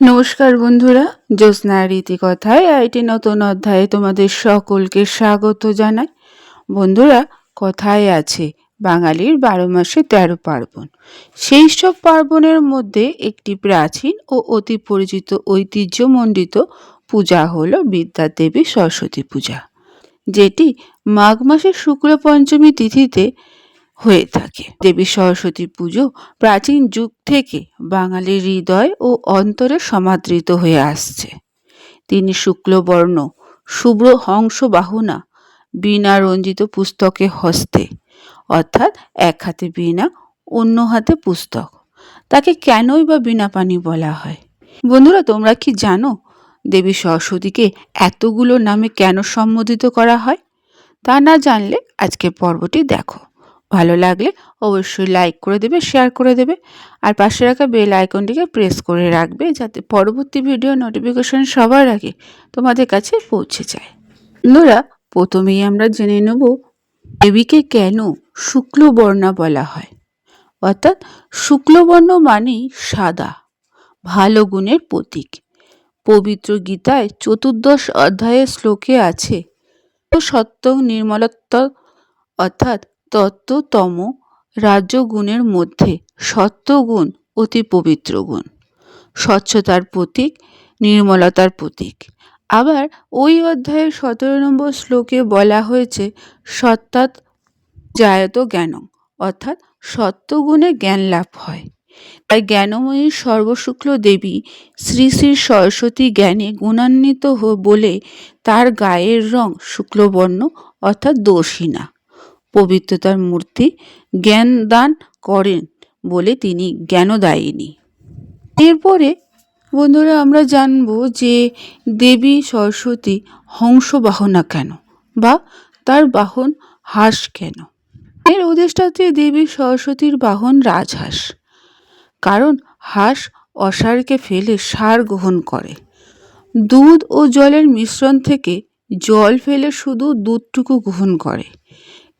নমস্কার বন্ধুরা জ্যোৎস্নার রীতিকথায় আইটি নতুন অধ্যায়ে তোমাদের সকলকে স্বাগত জানাই। বন্ধুরা, কথায় আছে, বাঙালির বারো মাসে তেরো পার্বণ। সেই সব পার্বণের মধ্যে একটি প্রাচীন ও অতি পরিচিত ঐতিহ্যমণ্ডিত পূজা হল বিদ্যাদেবী সরস্বতী পূজা, যেটি মাঘ মাসের শুক্ল পঞ্চমী তিথিতে হয়ে থাকে। দেবী সরস্বতী পুজো প্রাচীন যুগ থেকে বাঙালির হৃদয় ও অন্তরে সমাদৃত হয়ে আসছে। তিনি শুক্লবর্ণ, শুভ্র হংস বাহুনা বীণা রঞ্জিত পুস্তকে হস্তে, অর্থাৎ এক হাতে বীণা, অন্য হাতে পুস্তক। তাকে কেনই বা বীণা পানি বলা হয়? বন্ধুরা, তোমরা কি জানো দেবী সরস্বতীকে এতগুলো নামে কেন সম্বোধিত করা হয়? তা না জানলে আজকে পর্বটি দেখো। ভালো লাগলে অবশ্যই লাইক করে দেবে শেয়ার করে দেবে। আর পাশে রাখা বেল আইকনটিকে প্রেস করে রাখবে যাতে পরবর্তী ভিডিও নোটিফিকেশন সবার আগে তোমাদের কাছে পৌঁছে যায়। বন্ধুরা, প্রথমেই আমরা জেনে নেব দেবীকে কেন শুক্লবর্ণা বলা হয়। অর্থাৎ শুক্লবর্ণ মানেই সাদা, ভালো গুণের প্রতীক। পবিত্র গীতায় চতুর্দশ অধ্যায়ের শ্লোকে আছে, সত্য নির্মলত্ব অর্থাৎ তত্ত্বতম রাজ্যগুণের মধ্যে সত্ত্বগুণ অতি পবিত্র গুণ স্বচ্ছতার প্রতীক, নির্মলতার প্রতীক। আবার ওই অধ্যায়ের সতেরো নম্বর শ্লোকে বলা হয়েছে সত্যাৎ জায়ত জ্ঞান অর্থাৎ সত্ত্বগুণে জ্ঞান লাভ হয়। তাই জ্ঞানময়ী সর্বশুক্ল দেবী শ্রী শ্রী সরস্বতী জ্ঞানে গুণান্বিত বলে তার গায়ের রং শুক্লবর্ণ, অর্থাৎ দোষী না। পবিত্রতার মূর্তি জ্ঞান দান করেন বলে তিনি জ্ঞানদায়িনী এরপরে বন্ধুরা আমরা জানব যে দেবী সরস্বতী হংস বাহনা কেন বা তার বাহন হাঁস কেন? এর উদ্দেষ্টাতে দেবী সরস্বতীর বাহন রাজহাঁস। কারণ হাঁস অসারকে ফেলে সার গ্রহণ করে। দুধ ও জলের মিশ্রণ থেকে জল ফেলে শুধু দুধটুকু গ্রহণ করে।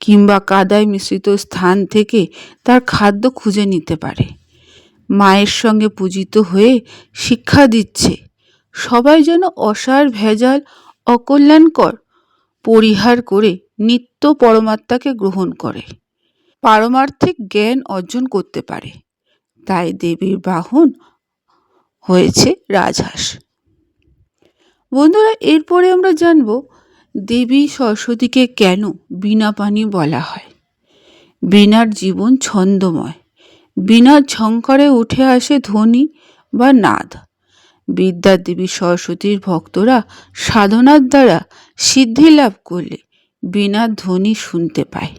কিংবা কাদায় মিশ্রিত স্থান থেকে তার খাদ্য খুঁজে নিতে পারে। মায়ের সঙ্গে পূজিত হয়ে শিক্ষা দিচ্ছে। সবাই যেন অসার, ভেজাল, অকল্যাণকর পরিহার করে নিত্য পরমাত্মাকে গ্রহণ করে। পারমার্থিক জ্ঞান অর্জন করতে পারে। তাই দেবীর বাহন হয়েছে রাজহাঁস। বন্ধুরা, এরপরে আমরা জানব দেবী সরস্বতীকে কেন বিনা পানি বলা হয়? বীণার জীবন ছন্দময়। বীণার ঝঙ্কারে উঠে আসে ধ্বনি বা নাদ। বিদ্যার দেবী সরস্বতীর ভক্তরা সাধনার দ্বারা সিদ্ধি লাভ করলে বীণার ধ্বনি শুনতে পায়।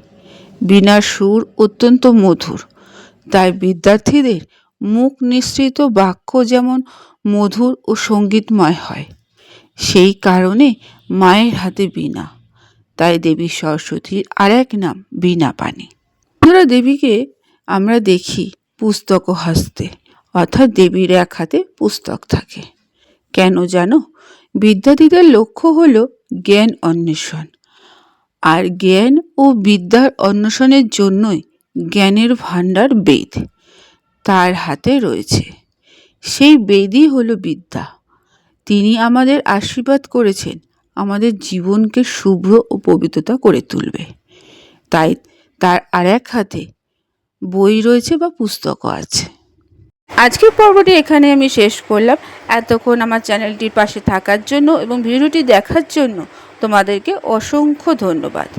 বীণার সুর অত্যন্ত মধুর। তাই বিদ্যার্থীদের মুখ নিঃসৃত বাক্য যেমন মধুর ও সঙ্গীতময় হয়, সেই কারণে মায়ের হাতে বীণা, তাই দেবী সরস্বতীর আর এক নাম বীণা পানি। আমরা দেবীকে আমরা দেখি পুস্তক হাসতে, অর্থাৎ দেবীর এক হাতে পুস্তক থাকে। কেন জানো? বিদ্যার্থীদের লক্ষ্য হল জ্ঞান অন্বেষণ। আর জ্ঞান ও বিদ্যার অন্বেষণের জন্যই জ্ঞানের ভাণ্ডার বেদ তার হাতে রয়েছে। সেই বেদই হলো বিদ্যা। তিনি আমাদের আশীর্বাদ করেছেন। আমাদের জীবনকে শুভ্র ও পবিত্রতা করে তুলবে। তাই তার আর এক হাতে বই রয়েছে বা পুস্তকও আছে। আজকের পর্বটি এখানে আমি শেষ করলাম। এতক্ষণ আমার চ্যানেলটির পাশে থাকার জন্য এবং ভিডিওটি দেখার জন্য তোমাদেরকে অসংখ্য ধন্যবাদ।